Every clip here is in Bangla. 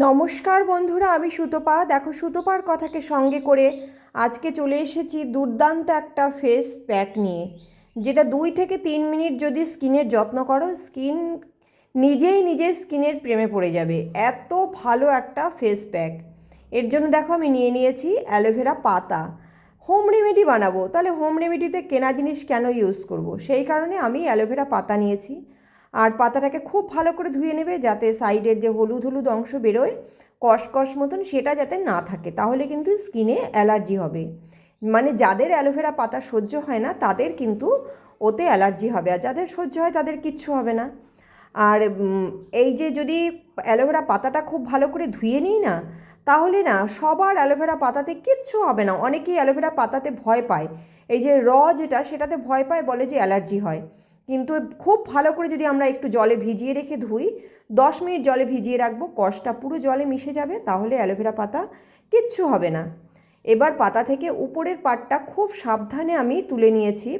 নমস্কার বন্ধুরা, আমি সুতপা। দেখো, সুতপার কথাকে সঙ্গে করে আজকে চলে এসেছি দুর্দান্ত একটা ফেস প্যাক নিয়ে। যেটা দুই থেকে তিন মিনিট যদি স্কিনের যত্ন করো, স্কিন নিজেই নিজের স্কিনের প্রেমে পড়ে যাবে। এত ভালো একটা ফেস প্যাক এর জন্য দেখো, আমি নিয়ে নিয়েছি অ্যালোভেরা পাতা। হোম রেমেডি বানাবো। তাহলে হোম রেমেডিতে কেনা জিনিস কেন ইউজ করব? সেই কারণে আমি অ্যালোভেরা পাতা নিয়েছি। আর পাতাটাকে খুব ভালো করে ধুয়ে নেবে যাতে সাইডের যে হলুদ হলুদ অংশ বেরোয় কসকস মতন সেটা যাতে না থাকে। তাহলে কিন্তু স্কিনে অ্যালার্জি হবে। মানে যাদের অ্যালোভেরা পাতা সহ্য হয় না, তাদের কিন্তু ওতে অ্যালার্জি হবে। আর যাদের সহ্য হয়, তাদের কিচ্ছু হবে না। আর এই যে যদি অ্যালোভেরা পাতাটা খুব ভালো করে ধুয়ে নিই না, তাহলে না সবার অ্যালোভেরা পাতাতে কিচ্ছু হবে না। অনেকেই অ্যালোভেরা পাতাতে ভয় পায়। এই যে র যেটা, সেটাতে ভয় পায় বলে যে অ্যালার্জি হয়। কিন্তু খুব ভালো করে যদি আমরা একটু জলে ভিজিয়ে রেখে ধুই, দশ মিনিট জলে ভিজিয়ে রাখব, কষটা পুরো জলে মিশে যাবে, তাহলে অ্যালোভেরা পাতা কিচ্ছু হবে না। এবার পাতা থেকে উপরের পাটটা খুব সাবধানে আমি তুলে নিয়েছি।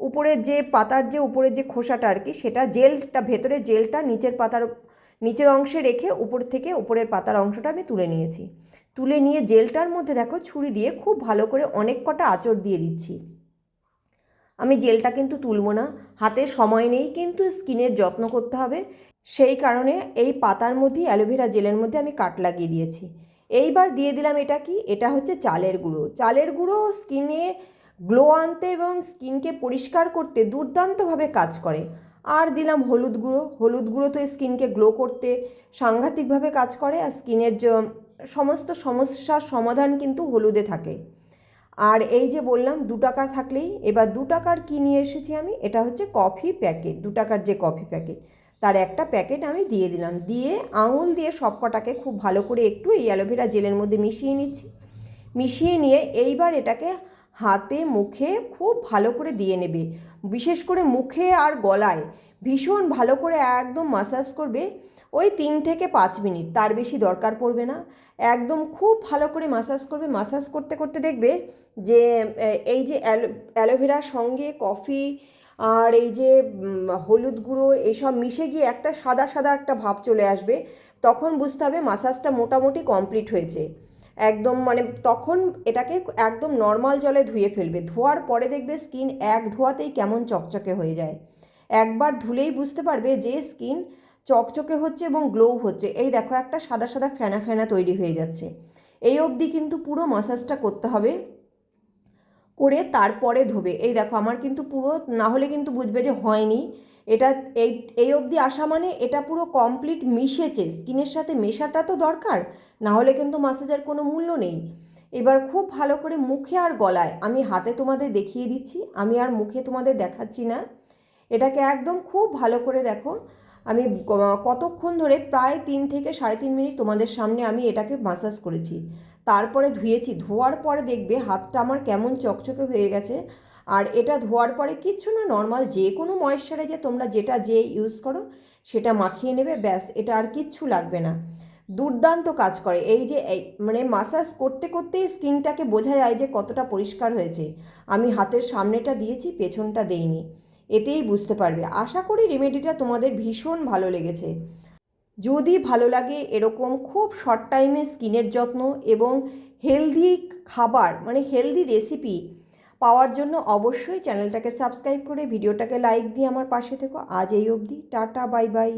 উপরের যে পাতার যে উপরের যে খোসাটা আর কি, সেটা জেলটা ভেতরে জেলটা নিচের পাতার, নিচের অংশে রেখে উপর থেকে উপরের পাতার অংশটা আমি তুলে নিয়েছি। তুলে নিয়ে জেলটার মধ্যে দেখো, ছুরি দিয়ে খুব ভালো করে অনেক কটা আঁচড় দিয়ে দিচ্ছি। আমি জেলটা কিন্তু তুলব না। হাতে সময় নেই, কিন্তু স্কিনের যত্ন করতে হবে। সেই কারণে এই পাতার মধ্যে, অ্যালোভেরা জেলের মধ্যে আমি কাট লাগিয়ে দিয়েছি। এইবার দিয়ে দিলাম এটা কি? এটা হচ্ছে চালের গুঁড়ো। চালের গুঁড়ো স্কিনে গ্লো আনতে এবং স্কিনকে পরিষ্কার করতে দুর্দান্তভাবে কাজ করে। আর দিলাম হলুদ গুঁড়ো। হলুদ গুঁড়ো তো স্কিনকে গ্লো করতে সাংঘাতিকভাবে কাজ করে, আর স্কিনের সমস্ত সমস্যার সমাধান কিন্তু হলুদে থাকে। আর এই যে বললাম দু টাকার থাকলেই, এবার দু টাকার কী নিয়ে এসেছি আমি? এটা হচ্ছে কফি প্যাকেট, দু টাকার যে কফি প্যাকেট। তার একটা প্যাকেট আমি দিয়ে দিলাম। দিয়ে আঙুল দিয়ে সব কটাকে খুব ভালো করে একটু এই অ্যালোভেরা জেলের মধ্যে মিশিয়ে নিচ্ছি। মিশিয়ে নিয়ে এইবার এটাকে হাতে মুখে খুব ভালো করে দিয়ে নেবে। বিশেষ করে মুখে আর গলায় ভীষণ ভালো করে একদম মাসাজ করবে। ওই তিন থেকে পাঁচ মিনিট, তার বেশি দরকার পড়বে না। একদম খুব ভালো করে মাসাজ করবে মাসাজ করতে করতে দেখবে যে এই যে অ্যালো, অ্যালোভেরার সঙ্গে কফি আর এই যে হলুদ গুঁড়ো এইসব মিশে গিয়ে একটা সাদা সাদা একটা ভাব চলে আসবে, তখন বুঝতে হবে মাসাজটা মোটামুটি কমপ্লিট হয়েছে। একদম মানে তখন এটাকে একদম নর্মাল জলে ধুয়ে ফেলবে, ধোয়ার পরে দেখবে স্কিন এক ধোয়াতেই কেমন চকচকে হয়ে যায়। একবার ধুলেই বুঝতে পারবে যে স্কিন চকচকে হচ্ছে এবং গ্লো হচ্ছে। এই দেখো, একটা সাদা সাদা ফেনা ফেনা তৈরি হয়ে যাচ্ছে। এই অবধি কিন্তু পুরো মাসাজটা করতে হবে, করে তারপরে ধোবে। এই দেখো, আমার কিন্তু পুরো, না হলে কিন্তু বুঝবে যে হয়নি। এটা এই এই অবধি আসা মানে এটা পুরো কমপ্লিট মিশেছে। স্কিনের সাথে মেশাটা তো দরকার, না হলে কিন্তু মাসাজের কোনো মূল্য নেই। এবার খুব ভালো করে মুখে আর গলায়, আমি হাতে তোমাদের দেখিয়ে দিচ্ছি, আমি আর মুখে তোমাদের দেখাচ্ছি না। এটাকে একদম খুব ভালো করে দেখো আমি কতক্ষণ ধরে প্রায় তিন থেকে সাড়ে তিন মিনিট তোমাদের সামনে আমি এটাকে মাসাজ করেছি। তারপরে ধুয়েছি। ধোয়ার পরে দেখবে হাতটা আমার কেমন চকচকে হয়ে গেছে। আর এটা ধোয়ার পরে কিচ্ছু না নর্মাল যে কোনো ময়েশ্চারাইজার তোমরা যেটা যে ইউজ করো, সেটা মাখিয়ে নেবে, ব্যাস, এটা আর কিচ্ছু লাগবে না। দুর্দান্ত কাজ করে। এই যে মানে মাসাজ করতে করতেই স্কিনটাকে বোঝা যায় যে কতটা পরিষ্কার হয়েছে। আমি হাতের সামনেটা দিয়েছি, পেছনটা দেইনি। এতেই বুঝতে পারবে। আশা করি রেমেডিটা তোমাদের ভীষণ ভালো লেগেছে। যদি ভালো লাগে এরকম খুব শর্ট টাইমে স্কিনের যত্ন এবং হেলদি খাবার মানে হেলদি রেসিপি পাওয়ার জন্য অবশ্যই চ্যানেলটাকে সাবস্ক্রাইব করে ভিডিওটাকে লাইক দিয়ে আমার পাশে থেকো। আজ এই অবধি। Tata bye bye